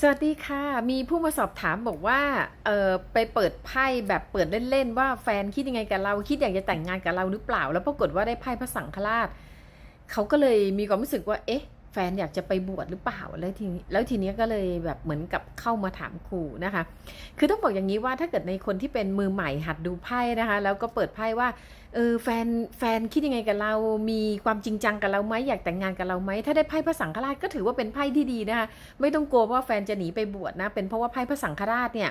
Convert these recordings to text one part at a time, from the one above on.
สวัสดีค่ะ มีผู้มาสอบถามบอกว่า เออไปเปิดไพ่แบบเปิดเล่นๆว่าแฟนคิดยังไงกับเรา คิดอยากจะแต่งงานกับเราหรือเปล่า แล้วปรากฏว่าได้ไพ่พระสังฆราช เขาก็เลยมีความรู้สึกว่า เอ๊ะ แฟนอยากจะไปบวชหรือเปล่าแล้วทีนี้แล้วทีนี้ก็เลยแบบเหมือนกับเข้ามาถามครูนะคะ คือต้องบอกอย่างนี้ว่าถ้าเกิดในคนที่เป็นมือใหม่หัดดูไพ่นะคะ แล้วก็เปิดไพ่ว่าเออแฟนแฟนคิดยังไงกับเรา มีความจริงจังกับเราไหมอยากแต่งงานกับเราไหมถ้าได้ไพ่พระสังฆราชก็ถือว่าเป็นไพ่ที่ดีนะคะไม่ต้องกลัวว่าแฟนจะหนีไปบวชนะ เป็นเพราะว่าไพ่พระสังฆราชเนี่ย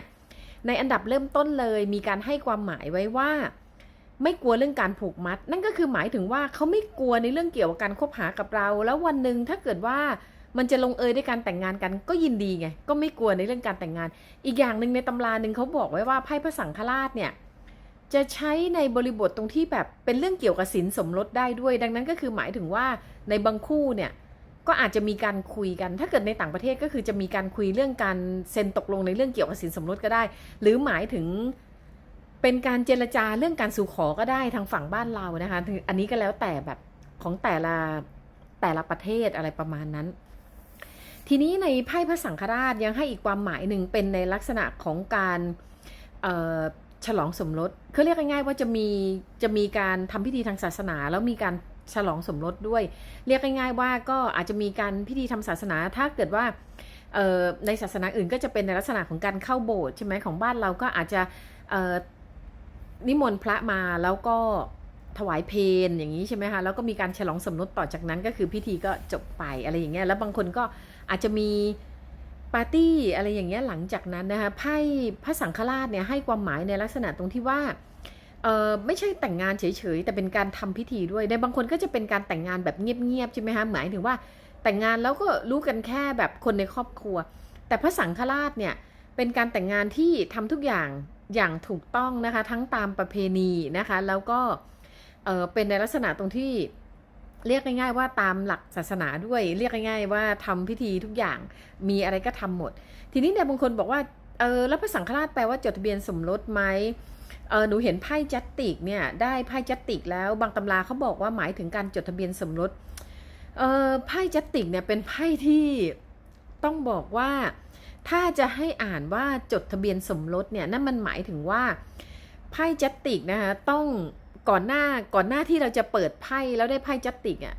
ในอันดับเริ่มต้นเลยมีการให้ความหมายไว้ว่า ไม่กลัวเรื่องการผูกมัด นั่นก็คือหมายถึงว่าเขาไม่กลัวในเรื่องเกี่ยวกับการคบหากับเรา แล้ววันหนึ่งถ้าเกิดว่ามันจะลงเอยด้วยการแต่งงานกันก็ยินดีไง ก็ไม่กลัวในเรื่องการแต่งงาน อีกอย่างหนึ่งในตำราหนึ่งเขาบอกไว้ว่าไพ่พระสังฆราชเนี่ยจะใช้ในบริบทตรงที่แบบเป็นเรื่องเกี่ยวกับสินสมรสได้ด้วย ดังนั้นก็คือหมายถึงว่าในบางคู่เนี่ยก็อาจจะมีการคุยกัน ถ้าเกิดในต่างประเทศก็คือจะมีการคุยเรื่องการเซ็นตกลงในเรื่องเกี่ยวกับสินสมรสก็ได้ หรือหมายถึง เป็นการเจรจาเรื่องการสู่ขอก็ได้ทางฝั่งบ้านเรานะคะ อันนี้ก็แล้วแต่แบบของแต่ละแต่ละประเทศอะไรประมาณนั้น ทีนี้ในไพ่พระสังฆราชยังให้อีกความหมายหนึ่งเป็นในลักษณะของการฉลองสมรสเขาเรียกง่ายๆว่าจะมีจะมีการทำพิธีทางศาสนา แล้วมีการฉลองสมรสด้วย เรียกง่ายๆว่าก็อาจจะมีการพิธีทำศาสนา ถ้าเกิดว่าในศาสนาอื่นก็จะเป็นในลักษณะของการเข้าโบสถ์ใช่ไหมของบ้านเราก็อาจจะ นิมนต์พระมาแล้วก็ถวายเพลอย่างนี้ใช่ไหมคะแล้วก็มีการฉลองสมรสต่อจากนั้นก็คือพิธีก็จบไปอะไรอย่างเงี้ยแล้วบางคนก็อาจจะมีปาร์ตี้อะไรอย่างเงี้ยหลังจากนั้นนะคะไพ่พระสังฆราชเนี่ยให้ความหมายในลักษณะตรงที่ว่าเออไม่ใช่แต่งงานเฉยๆแต่เป็นการทำพิธีด้วยในบางคนก็จะเป็นการแต่งงานแบบเงียบๆใช่ไหมคะหมายถึงว่าแต่งงานแล้วก็รู้กันแค่แบบคนในครอบครัว แต่พระสังฆราชเนี่ยเป็นการแต่งงานที่ทำทุกอย่าง อย่างถูกต้องนะคะ ทั้งตามประเพณีนะคะ แล้วก็เเป็นในลักษณะตรงที่เรียกง่ายๆว่าตามหลักศาสนาด้วย เรียกง่ายๆว่าทำพิธีทุกอย่างมีอะไรก็ทำหมด ทีนี้เนี่ยบางคนบอกว่าเออแล้วพระสังฆราชแปลว่าจดทะเบียนสมรสไหมเออหนูเห็นไพ่จัตติกเนี่ยได้ไพ่จัตติกแล้วบางตำราเขาบอกว่าหมายถึงการจดทะเบียนสมรสเออไพ่จัตติกเนี่ยเป็นไพ่ที่ต้องบอกว่า ถ้าจะให้อ่านว่าจดทะเบียนสมรสเนี่ยนั่นมันหมายถึงว่าไพ่จัตติกนะคะต้องก่อนหน้าก่อนหน้าที่เราจะเปิดไพ่แล้วได้ไพ่จัตติกอะ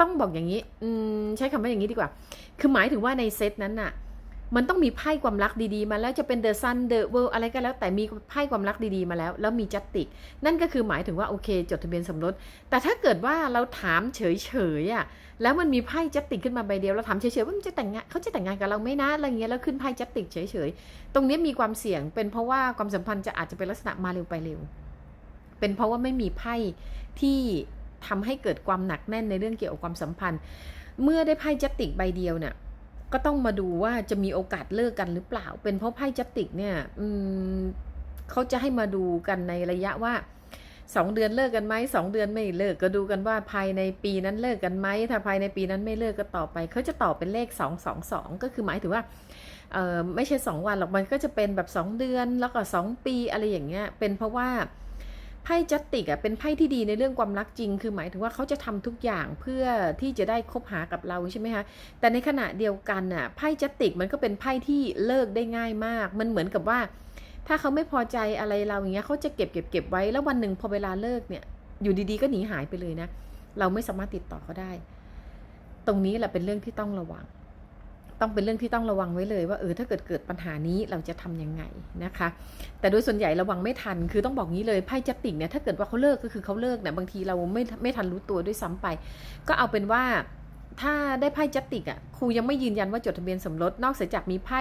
ต้องบอกอย่างนี้อืมใช้คำว่าอย่างนี้ดีกว่า คือหมายถึงว่าในเซตนั้นน่ะ มันต้องมีไพ่ความรักดีๆ มาแล้วจะเป็นเดอะซันเดอะเวิลอะไรก็แล้วแต่มีไพ่ความรักดีๆมาแล้ว แล้วมีจัตติก นั่นก็คือหมายถึงว่าโอเค จดทะเบียนสมรส แต่ถ้าเกิดว่าเราถามเฉยๆอะแล้วมันมีไพ่จัตติกขึ้นมาใบเดียวเราถามเฉยๆว่ามันจะแต่งงานเขาจะแต่งงานกับเราไหมนะอะไรเงี้ยแล้วขึ้นไพ่จัตติกเฉยๆตรงนี้มีความเสี่ยง เป็นเพราะว่าความสัมพันธ์จะอาจจะเป็นลักษณะมาเร็วไปเร็ว เป็นเพราะว่าไม่มีไพ่ที่ทำให้เกิดความหนักแน่นในเรื่องเกี่ยวกับความสัมพันธ์ เมื่อได้ไพ่จัตติกใบเดียวเนี่ย ก็ต้องมาดูว่าจะมีโอกาสเลิกกันหรือเปล่า เป็นเพราะไพ่จัตติกเนี่ยอืมเขาจะให้มาดูกันในระยะว่าสองเดือนเลิกกันไหมสองเดือนไม่เลิกก็ดูกันว่าภายในปีนั้นเลิกกันไหมถ้าภายในปีนั้นไม่เลิกก็ต่อไปเขาจะต่อเป็นเลขสองสองสองก็คือหมายถึงว่าเออไม่ใช่สองวันหรอกมันก็จะเป็นแบบสองเดือนแล้วก็สองปีอะไรอย่างเงี้ยเป็นเพราะว่า ไพ่จัตติกอะเป็นไพ่ที่ดีในเรื่องความรักจริง คือหมายถึงว่าเขาจะทำทุกอย่างเพื่อที่จะได้คบหากับเราใช่ไหมคะแต่ในขณะเดียวกันน่ะไพ่จัตติกมันก็เป็นไพ่ที่เลิกได้ง่ายมาก มันเหมือนกับว่า ถ้าเขาไม่พอใจอะไรเราอย่างเงี้ยเขาจะเก็บเก็บเก็บไว้แล้ววันหนึ่งพอเวลาเลิกเนี่ย อยู่ดีๆก็หนีหายไปเลยนะ เราไม่สามารถติดต่อเขาได้ ตรงนี้แหละเป็นเรื่องที่ต้องระวัง ต้องเป็นเรื่องที่ต้องระวังไว้เลยว่าเออถ้าเกิดเกิดปัญหานี้เราจะทำยังไงนะคะ แต่โดยส่วนใหญ่ระวังไม่ทัน คือต้องบอกงี้เลยไพ่จัตติกเนี่ยถ้าเกิดว่าเขาเลิกก็คือเขาเลิกเนี่ยบางทีเราไม่ไม่ทันรู้ตัวด้วยซ้ำไป ก็เอาเป็นว่า ถ้าได้ไพ่จัตติกอะครูยังไม่ยืนยันว่าจดทะเบียนสมรสนอกเสียจากมีไพ่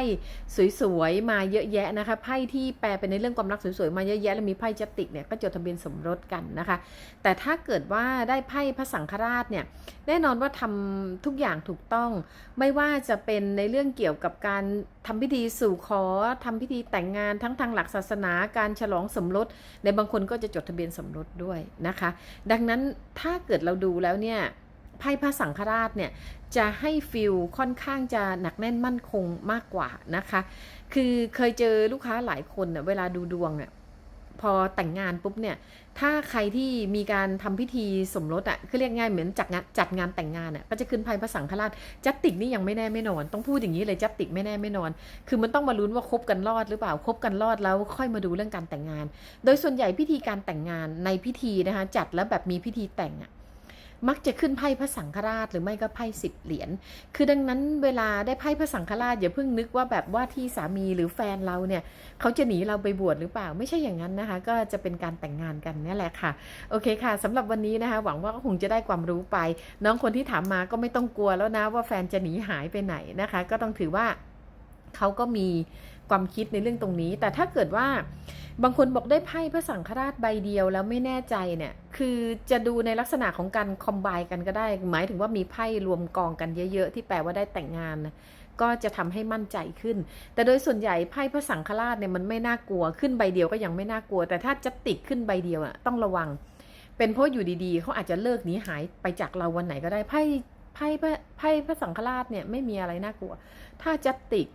สวยๆมาเยอะแยะนะคะไพ่ที่แปลเป็นในเรื่องความรักสวยๆมาเยอะแยะแล้วมีไพ่จัตติกเนี่ยก็จดทะเบียนสมรสกันนะคะ แต่ถ้าเกิดว่าได้ไพ่พระสังฆราชเนี่ยแน่นอนว่าทำทุกอย่างถูกต้อง ไม่ว่าจะเป็นในเรื่องเกี่ยวกับการทำพิธีสู่ขอทำพิธีแต่งงานทั้งทางหลักศาสนาการฉลองสมรสในบางคนก็จะจดทะเบียนสมรสด้วยนะคะ ดังนั้นถ้าเกิดเราดูแล้วเนี่ย ไพ่พระสังฆราชเนี่ยจะให้ฟิลค่อนข้างจะหนักแน่นมั่นคงมากกว่านะคะ คือเคยเจอลูกค้าหลายคนเน่ยเวลาดูดวงเนี่ยพอแต่งงานปุ๊บเนี่ย ถ้าใครที่มีการทำพิธีสมรสอะคือเรียกง่ายเหมือนจัดงานจัดงานแต่งงานอะก็จะขึ้นไพ่พระสังฆราชจัตติกนี่ยังไม่แน่ไม่นอน ต้องพูดอย่างนี้เลยจัตติกไม่แน่ไม่นอน คือมันต้องมาลุ้นว่าคบกันรอดหรือเปล่าคบกันรอดแล้วค่อยมาดูเรื่องการแต่งงาน โดยส่วนใหญ่พิธีการแต่งงานในพิธีนะคะจัดแล้วแบบมีพิธีแต่งอะ มักจะขึ้นไพ่พระสังฆราชหรือไม่ก็ไพ่สิบเหรียญ คือดังนั้นเวลาได้ไพ่พระสังฆราชอย่าเพิ่งนึกว่าแบบว่าที่สามีหรือแฟนเราเนี่ยเขาจะหนีเราไปบวชหรือเปล่า ไม่ใช่อย่างนั้นนะคะ ก็จะเป็นการแต่งงานกันนี่แหละค่ะ โอเคค่ะสำหรับวันนี้นะคะ หวังว่าก็คงจะได้ความรู้ไป น้องคนที่ถามมาก็ไม่ต้องกลัวแล้วนะว่าแฟนจะหนีหายไปไหนนะคะ ก็ต้องถือว่า เขาก็มีความคิดในเรื่องตรงนี้ แต่ถ้าเกิดว่าบางคนบอกได้ไพ่พระสังฆราชใบเดียวแล้วไม่แน่ใจเนี่ย คือจะดูในลักษณะของการคอมไบกันก็ได้ หมายถึงว่ามีไพ่รวมกองกันเยอะ ๆ ที่แปลว่าได้แต่งงานนะก็จะทำให้มั่นใจขึ้น แต่โดยส่วนใหญ่ไพ่พระสังฆราชเนี่ยมันไม่น่ากลัว ขึ้นใบเดียวก็ยังไม่น่ากลัว แต่ถ้าจะติดขึ้นใบเดียวอะต้องระวัง เป็นเพราะอยู่ดีๆเขาอาจจะเลิกหนีหายไปจากเราวันไหนก็ได้ไพ่ไพ่พระไพ่พระสังฆราชเนี่ยไม่มีอะไรน่ากลัว ถ้าจะติด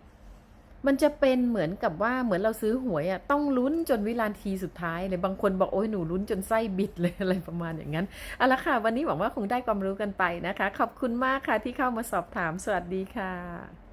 มันจะเป็นเหมือนกับว่าเหมือนเราซื้อหวยอะต้องลุ้นจนวินาทีสุดท้ายเลยบางคนบอกโอ้ยหนูลุ้นจนไส้บิดเลยอะไรประมาณอย่างนั้นเอาละค่ะ วันนี้หวังว่าคงได้ความรู้กันไปนะคะ ขอบคุณมากค่ะที่เข้ามาสอบถามสวัสดีค่ะ